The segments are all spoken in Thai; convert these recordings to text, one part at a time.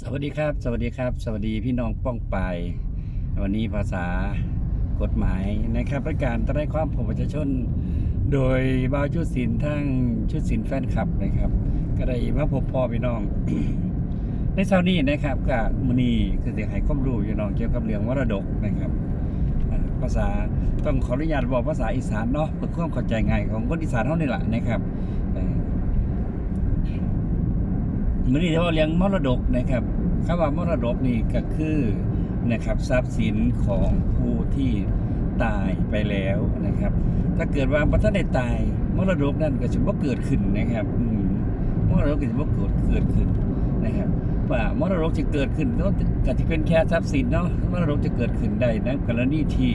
สวัสดีครับ สวัสดีครับ สวัสดีพี่น้องป้องไป วันนี้ภาษากฎหมายนะครับประการตรายความผมประชาชน โดยบ่าวชุดศิลทั้งชุดศิลแฟนคลับนะครับ ก็ได้มาพบพ่อพี่น้อง ในเช้านี้นะครับกับมอนีคือเสียหายความรู้พี่น้องเกี่ยวกับเรื่องมรดกนะครับภาษาต้องขออนุญาตบอกภาษาอีสานเนาะเพื่อความเข้าใจง่ายของคนอีสานเท่านี้แหละนะครับเอ่อ มื่อนี้เราเรียงมรดกนะครับคำว่ามรดกนี่ก็คือนะครับทรัพย์สินของผู้ที่ตายไปแล้วนะครับ ถ้าเกิดว่าพระท่านได้ตายมรดกนั่นก็จะบ่เกิดขึ้นนะครับมรดกก็จะบ่เกิดเกิดขึ้นนะครับว่ามรดกจะเกิดขึ้นก็ก็จะเป็นแค่ทรัพย์สินเนาะมรดกจะเกิดขึ้นได้นะกรณีที่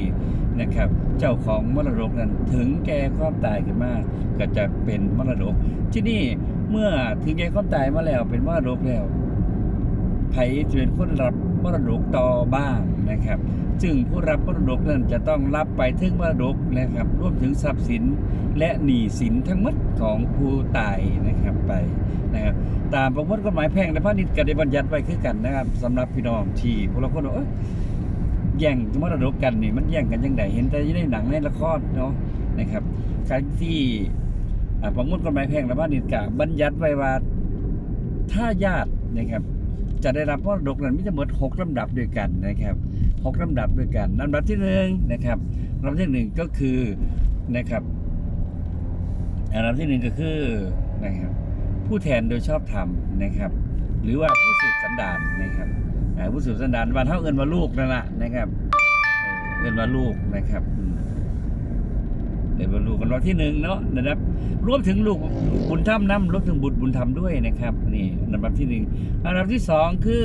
นะครับ เจ้าของมรดกนั้นถึงแก่ความตายขึ้นมาก็จะเป็นมรดก ที่นี่เมื่อถึงแก่ความตายมาแล้วเป็นมรดกแล้วไผจะเป็นคนรับมรดกต่อบ้างนะครับซึ่งผู้รับมรดกนั้นจะต้องรับไปถึงมรดกนะครับรวมถึงทรัพย์สินและหนี้สินทั้งหมดของผู้ตายนะครับไปนะครับตามประมวลกฎหมายแพ่งและพาณิชย์ก็ได้บัญญัติไว้คือกันนะครับสำหรับพี่น้องที่พวกเราคนว่าเอ้ย แย่งมรดกกันนี่มันแย่งกันยังไงเห็นแต่ในหนังในละครเนาะนะครับ การที่ประมวลกฎหมายแพ่งและพาณิชย์ก็บัญญัติไว้ว่าถ้าญาตินะครับ จะได้รับมรดกนั้นมีทั้งหมดหกลำดับด้วยกันนะครับหกลำดับด้วยกันลำดับที่หนึ่งนะครับลำดับที่หนึ่งก็คือนะครับลำดับที่หนึ่งก็คือนะครับผู้แทนโดยชอบธรรมนะครับ หรือว่าผู้สืบสันดานนะครับ ผู้สืบสันดานวันเท่าเอินว่าลูกนั่นแหละนะครับเอินว่าลูกนะครับเอินว่าลูกกันวันที่หนึ่งเนาะนะครับ รวมถึงลูกบุญธรรมน้ำรวมถึงบุตรบุญธรรมด้วยนะครับนี่ลำดับที่หนึ่งลำดับที่สองคือ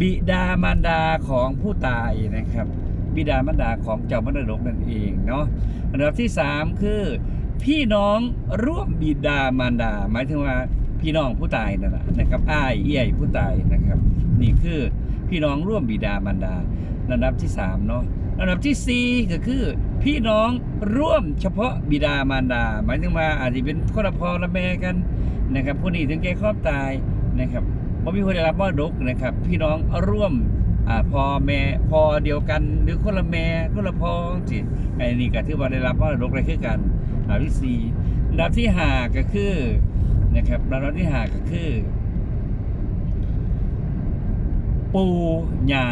บิดามารดาของผู้ตายนะครับ บิดามารดาของเจ้ามรดกนั่นเองเนาะอันดับที่สามคือพี่น้องร่วมบิดามารดา หมายถึงว่าพี่น้องผู้ตายนั่นแหละนะครับอ้ายเอี่ยผู้ตายนะครับ นี่คือ พี่น้องร่วมบิดามารดาลำดับที่สามเนาะลำดับที่สี่ก็คือพี่น้องร่วมเฉพาะบิดามารดา หมายถึงว่าอาจจะเป็นคนละพ่อละแม่กันนะครับผู้นี้ถึงแก่ครอบตายนะครับบ่มีคนได้รับมรดกนะครับ พี่น้องร่วมอ่าพ่อแม่พ่อเดียวกันหรือคนละแม่คนละพ่อจิไอ้นี่ก็ถือว่าได้รับมรดกอะไรคือกันลำดับที่สี่ลำดับที่ห้าก็คือนะครับลำดับที่ห้าก็คือ ปูญา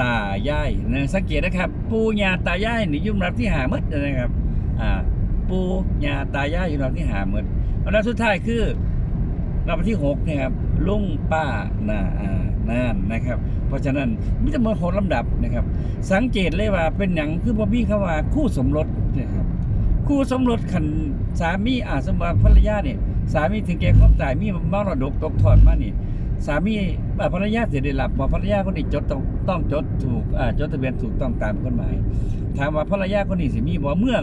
ตายายนะสังเกตนะครับ ปูญาตายายนี่ยุ่ลำดับที่หาหมดนะครับอ่าปูญาตายายอยู่ลำดับที่หาหมดลำดับสุดท้ายคือลำดับที่หกนะครับลุงป้านาอานั่นนะครับ เพราะฉะนั้นมิจะมาหกลำดับนะครับ สังเกตเลยว่าเป็นอย่างคือพ่อพี่เขาว่าคู่สมรสนะครับคู่สมรสขันสามีอาสมบัติภรรยาเนี่ยสามีถึงแก่ความตายมีมรดกตกทอดมานี่ สามีภรรยาเสียได้รับบอกภรรยาคนนี้จดต้องต้องจดถูกจดทะเบียนถูกต้องตามกฎหมาย ถามว่าภรรยาคนนี้สิมีบ่เมื่อ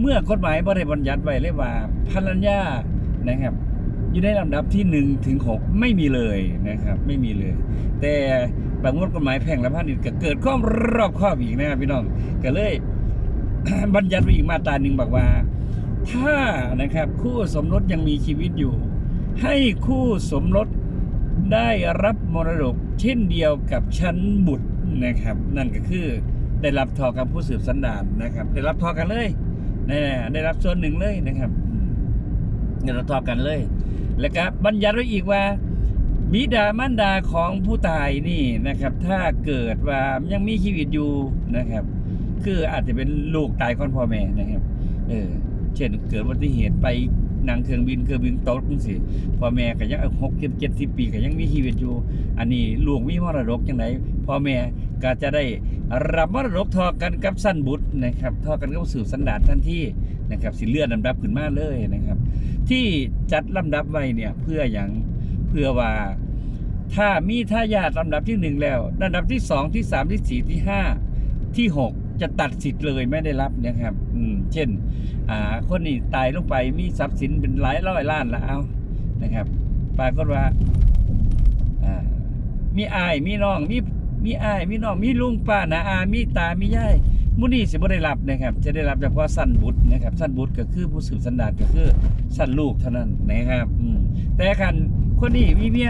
เมื่อกฎหมายบ่ได้บัญญัติไว้เลยว่าภรรยานะครับ อยู่ในลำดับที่หนึ่งถึงหกไม่มีเลยนะครับ ไม่มีเลย แต่บางงวดกฎหมายแพ่งและพาณิชย์ก็เกิดความรอบคอบอีกนะครับพี่น้องก็เลยบัญญัติไว้อีกมาตราหนึ่งบอกว่า ถ้านะครับคู่สมรสยังมีชีวิตอยู่ ให้คู่สมรส ได้รับมรดกเช่นเดียวกับชั้นบุตรนะครับ นั่นก็คือได้รับทอกับผู้สืบสันดานนะครับ ได้รับทอกันเลยนะได้รับส่วนหนึ่งเลยนะครับได้รับทอกันเลย แล้วก็บัญญัติไว้อีกว่าบิดามารดาของผู้ตายนี่นะครับ ถ้าเกิดว่ายังมีชีวิตอยู่นะครับ คืออาจจะเป็นลูกตายก่อนพ่อแม่นะครับ เออ เช่นเกิดอุบัติเหตุไป นังเครื่องบินเครื่องบินตกจังซี่พ่อแม่ก็ยังหกเจ็ดเจ็ดสิบปีก็ยังมีชีวิตอยู่ อันนี้ลูกมีมรดกจังไดพ่อแม่ก็จะได้รับมรดกทอกันกับสั้นบุตรนะครับทอกันกับสืบสันดานทันทีนะครับสิเลื่อนลำดับขึ้นมาเลยนะครับ ที่จัดลำดับไว้เนี่ยเพื่ออย่างเพื่อว่าถ้ามีทายาทลำดับที่หนึ่งแล้วลำดับที่สองที่สามที่สี่ที่ห้าที่หก จะตัดสิทธิ์เลยไม่ได้รับนะครับ อืม เช่น อ่า คนนี้ตายลงไปมีทรัพย์สินเป็นหลายร้อยล้านละเอานะครับ ปรากฏว่า อ่า มีอายมีน้องมีมีอายมีน้องมีลุงป้านาอามีตามียายมุนี่สิบ่ได้รับนะครับ จะได้รับเฉพาะสั้นบุตรนะครับ สั้นบุตรก็คือผู้สืบสันดานก็คือสั้นลูกเท่านั้นนะครับ อืมแต่คันคนนี้มีเมีย